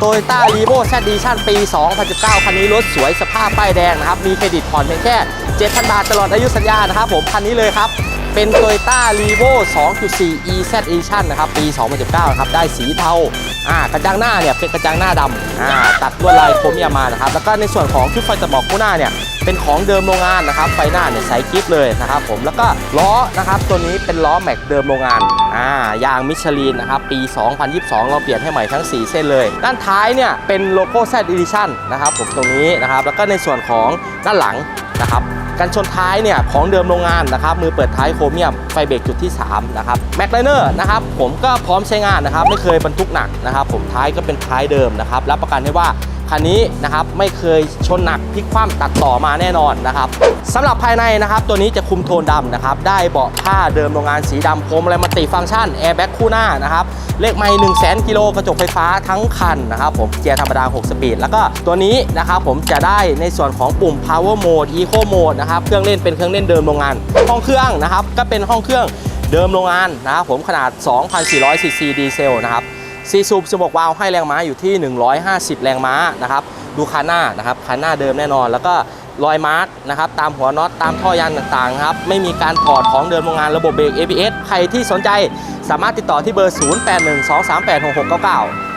โตโยต้ารีโวแซดดีชั่นปี 2019 คันนี้รถสวยสภาพป้ายแดงนะครับ มีเครดิตผ่อนเพียงแค่ 7,000 บาทตลอดอายุสัญญานะครับผม คันนี้เลยครับ เป็น Toyota r e v o 2.4 EZ Edition นะครับ ปี 2019ครับ ได้สีเทา อ่า กระจังหน้าเนี่ย เป็นกระจังหน้าดำอ่า ตัดลวดลายโครเมียมมานะครับ แล้วก็ในส่วนของชุดไฟตัดหมอกคู่หน้าเนี่ย เป็นของเดิมโรงงานนะครับ ไฟหน้าเนี่ยใสกิฟเลยนะครับผม แล้วก็ล้อนะครับ ตัวนี้เป็นล้อแม็กเดิมโรงงาน อ่า ยางมิชลินนะครับ ปี 2022 เราเปลี่ยนให้ใหม่ทั้ง 4 เส้นเลย ด้านท้ายเนี่ย เป็นโลโก้ Z Edition นะครับผม ตรงนี้นะครับ แล้วก็ในส่วนของด้านหลังนะครับ กันชนท้ายเนี่ยของเดิมโรงงานนะครับมือเปิดท้ายโครเมียมไฟเบรกจุดที่3นะครับแม็กไลเนอร์นะครับผมก็พร้อมใช้งานนะครับไม่เคยบรรทุกหนักนะครับผมท้ายก็เป็นท้ายเดิมนะครับรับประกันได้ว่า คันนี้นะครับไม่เคยชนหนักพลิกคว่ำตัดต่อมาแน่นอนนะครับสำหรับภายในนะครับตัวนี้จะคุมโทนดำนะครับได้เบาะผ้าเดิมโรงงานสีดำพรมอะไรมัลติฟังก์ชันแอร์แบ็กคู่หน้านะครับเลขไมล์1 0 0 0 0กิโลกระจกไฟฟ้าทั้งคันนะครับผมเกียร์ธรรมดา 6 สปีด แล้วก็ตัวนี้นะครับผมจะได้ในส่วนของปุ่ม power mode eco mode นะครับเครื่องเล่นเป็นเครื่องเล่นเดิมโรงงาน ห้องเครื่องนะครับก็เป็นห้องเครื่องเดิมโรงงานนะครับผมขนาด 2,400ซีซีดีเซลนะครับ ซีซูบ16วาล์วให้แรงม้าอยู่ที่ 150 แรงม้านะครับ ดูคันหน้านะครับคันหน้าเดิมแน่นอน แล้วก็รอยมาร์กนะครับ ตามหัวน็อตตามท่อยางต่างๆครับ ไม่มีการถอดของเดิมโรงงานระบบเบรก ABS ใครที่สนใจสามารถติดต่อที่เบอร์ 0812386699